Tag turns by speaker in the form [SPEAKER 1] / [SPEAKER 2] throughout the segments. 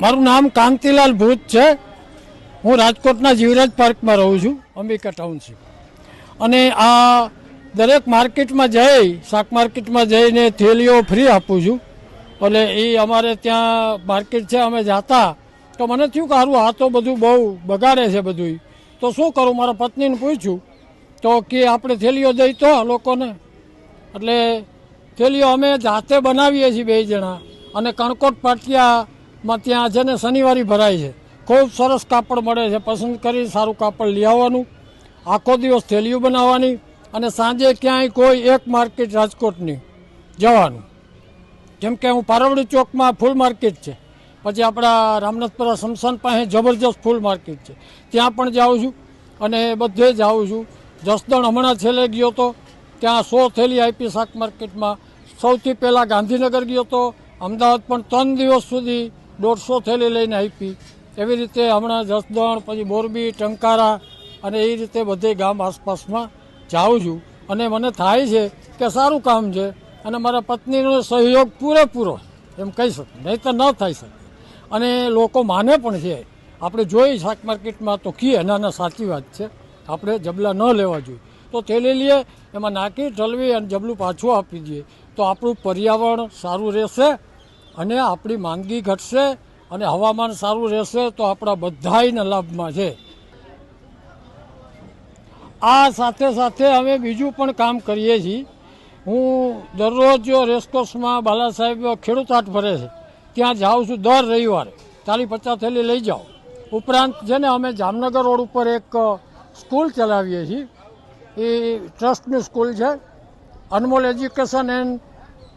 [SPEAKER 1] મારું નામ કાંતિલાલ ભૂત છે. હું રાજકોટના જીવરાજ પાર્કમાં રહું છું, અંબિકા ટાઉનશીપ. અને આ દરેક માર્કેટમાં જઈ, શાક માર્કેટમાં જઈને થેલીઓ ફ્રી આપું છું. એટલે એ અમારે ત્યાં માર્કેટ છે, અમે જાતા. તો મને થયું કે સારું આ તો બધું બહુ બગાડે છે બધું તો શું કરું, મારા પત્નીને પૂછ્યું. તો કે આપણે થેલીઓ દઈ તો લોકોને. એટલે થેલીઓ અમે જાતે બનાવીએ છીએ બે જણા. અને કણકોટ પાટિયામાં ત્યાં છે ને શનિવારી ભરાય છે. ખૂબ સરસ કાપડ મળે છે. પસંદ કરી સારું કાપડ લઈ આવવાનું. આખો દિવસ થેલીઓ બનાવવાની અને સાંજે ક્યાંય કોઈ એક માર્કેટ રાજકોટની જવાનું. જેમ કે હું પારવડી ચોકમાં ફૂલ માર્કેટ છે. પછી આપણા રામનાથપુરા શમશાન પાસે જબરજસ્ત ફૂલ માર્કેટ છે. ત્યાં પણ જાઉં છું અને બધે જાઉં છું. જસદણ હમણાં છેલ્લે ગયો તો ત્યાં સો થેલી આપી શાક માર્કેટમાં સૌથી પહેલાં ગાંધીનગર ગયો તો અમદાવાદ પણ ત્રણ દિવસ સુધી દોઢસો થેલી લઈને આપી. એવી રીતે હમણાં જસદણ, પછી મોરબી, ટંકારા અને એ રીતે બધે ગામ આસપાસમાં જાઉં છું. અને મને થાય છે કે સારું કામ છે અને મારા પત્નીનો સહયોગ પૂરેપૂરો એમ કહી શકું નહીં તો ન થઈ શકે. અને લોકો માને પણ છે. આપણે જોઈ શાક માર્કેટમાં તો કીએ ના સાચી વાત છે. આપણે જબલા ન લેવા જોઈએ. તો થેલી લઈએ, એમાં નાખી ઠલવી અને જબલું પાછું આપી દઈએ. તો આપણું પર્યાવરણ સારું રહેશે અને આપણી માંદગી ઘટશે અને હવામાન સારું રહેશે તો આપણા બધાને લાભમાં છે. આ સાથે સાથે અમે બીજું પણ કામ કરીએ છીએ. હું દરરોજ રેસકોર્સમાં બાલા સાહેબ ખેડૂત હાટ ભરે છે. ત્યાં જાઉં છું દર રવિવારે. ચાલી પચાસ થેલી લઈ જાઉં ઉપરાંત છે ને અમે જામનગર રોડ ઉપર એક સ્કૂલ ચલાવીએ છીએ. એ ટ્રસ્ટની સ્કૂલ છે. Anmol education and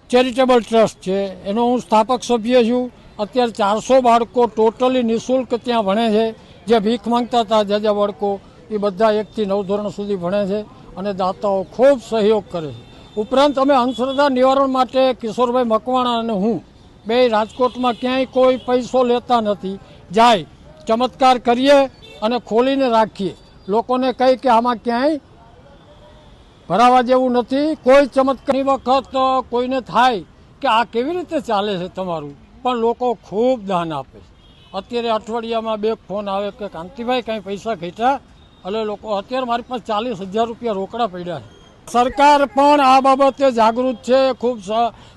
[SPEAKER 1] charitable trust છે. એનો હું સ્થાપક સભ્ય છું. અત્યારે ચારસો બાળકો ટોટલી નિઃશુલ્ક ત્યાં ભણે છે. જે ભીખ માંગતા હતા જે જે બાળકો, એ બધા એકથી નવ ધોરણ સુધી ભણે છે અને દાતાઓ ખૂબ સહયોગ કરે છે. ઉપરાંત અમે અંધશ્રદ્ધા નિવારણ માટે કિશોરભાઈ મકવાણા અને હું બે રાજકોટમાં ક્યાંય કોઈ પૈસો લેતા નથી. જાય, ચમત્કાર કરીએ અને ખોલીને રાખીએ. લોકોને કહી કે આમાં ક્યાંય ભરાવા જેવું નથી. કોઈ ચમત્કાર વખત કોઈને થાય કે આ કેવી રીતે ચાલે છે તમારું? પણ લોકો ખૂબ દાન આપે છે. અત્યારે અઠવાડિયામાં બે ફોન આવે કે કાંતિભાઈ કાંઈ પૈસા ખેંચ્યા એટલે લોકો અત્યારે મારી પાસે ચાલીસ હજાર રૂપિયા રોકડા પડ્યા છે. સરકાર પણ આ બાબતે જાગૃત છે. ખૂબ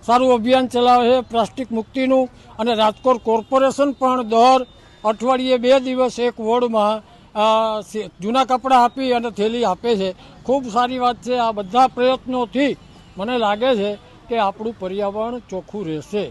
[SPEAKER 1] સારું અભિયાન ચલાવે છે. પ્લાસ્ટિક મુક્તિનું અને રાજકોટ કોર્પોરેશન પણ દર અઠવાડિયે બે દિવસ એક વોર્ડમાં જૂના કપડાં આપી અને થેલી આપે છે. ખૂબ સારી વાત છે. આ બધા પ્રયત્નોથી મને લાગે છે કે આપણું પર્યાવરણ ચોખ્ખું રહેશે.